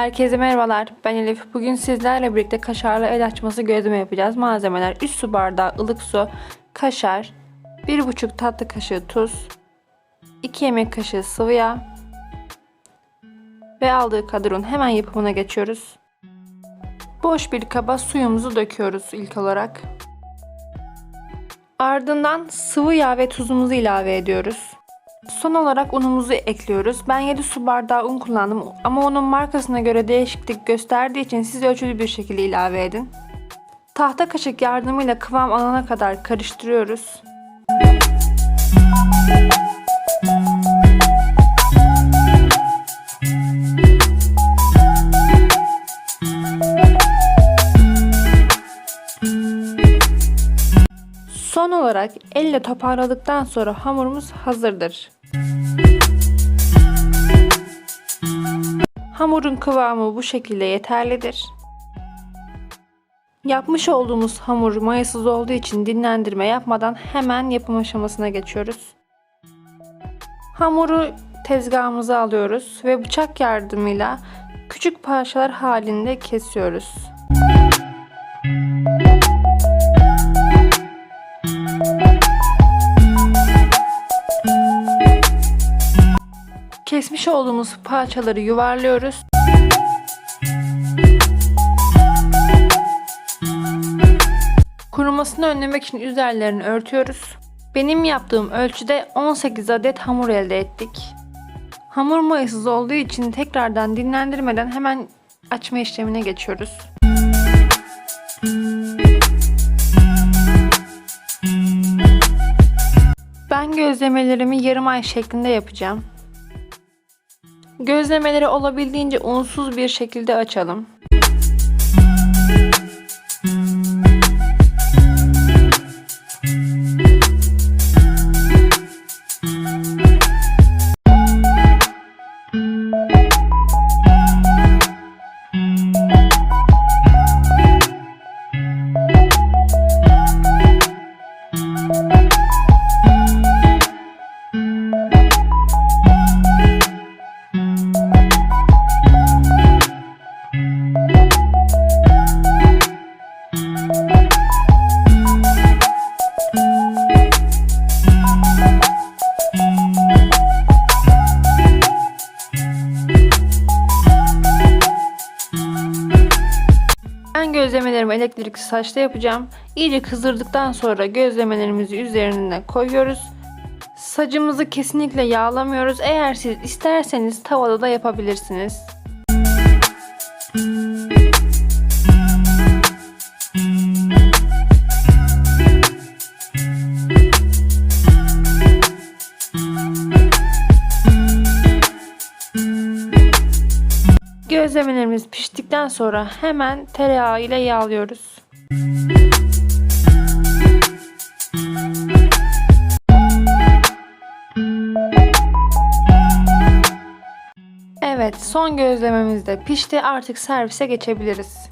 Herkese merhabalar. Ben Elif. Bugün sizlerle birlikte kaşarlı el açması gözleme yapacağız. Malzemeler 3 su bardağı ılık su, kaşar, 1,5 tatlı kaşığı tuz, 2 yemek kaşığı sıvı yağ ve aldığı kadar un. Hemen yapımına geçiyoruz. Boş bir kaba suyumuzu döküyoruz ilk olarak. Ardından sıvı yağ ve tuzumuzu ilave ediyoruz. Son olarak unumuzu ekliyoruz. Ben 7 su bardağı un kullandım ama onun markasına göre değişiklik gösterdiği için siz ölçülü bir şekilde ilave edin. Tahta kaşık yardımıyla kıvam alana kadar karıştırıyoruz. Son olarak elle toparladıktan sonra hamurumuz hazırdır. Hamurun kıvamı bu şekilde yeterlidir. Yapmış olduğumuz hamur mayasız olduğu için dinlendirme yapmadan hemen yapım aşamasına geçiyoruz. Hamuru tezgahımıza alıyoruz ve bıçak yardımıyla küçük parçalar halinde kesiyoruz. Kesmiş olduğumuz parçaları yuvarlıyoruz. Kurumasını önlemek için üzerlerini örtüyoruz. Benim yaptığım ölçüde 18 adet hamur elde ettik. Hamur mayasız olduğu için tekrardan dinlendirmeden hemen açma işlemine geçiyoruz. Ben gözlemelerimi yarım ay şeklinde yapacağım. Gözlemeleri olabildiğince unsuz bir şekilde açalım. Ben gözlemelerimi elektrikli saçta yapacağım. İyice kızdırdıktan sonra gözlemelerimizi üzerine koyuyoruz. Sacımızı kesinlikle yağlamıyoruz. Eğer siz isterseniz tavada da yapabilirsiniz. Gözlemelerimiz piştikten sonra hemen tereyağı ile yağlıyoruz. Evet, son gözlememiz de pişti. Artık servise geçebiliriz.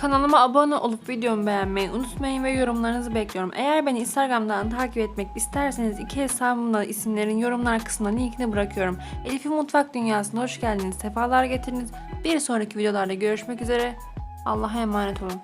Kanalıma abone olup videomu beğenmeyi unutmayın ve yorumlarınızı bekliyorum. Eğer beni Instagram'dan takip etmek isterseniz iki hesabımda isimlerin yorumlar kısmına linkini bırakıyorum. Elif'in Mutfak Dünyası'na hoş geldiniz, sefalar getirdiniz. Bir sonraki videolarda görüşmek üzere. Allah'a emanet olun.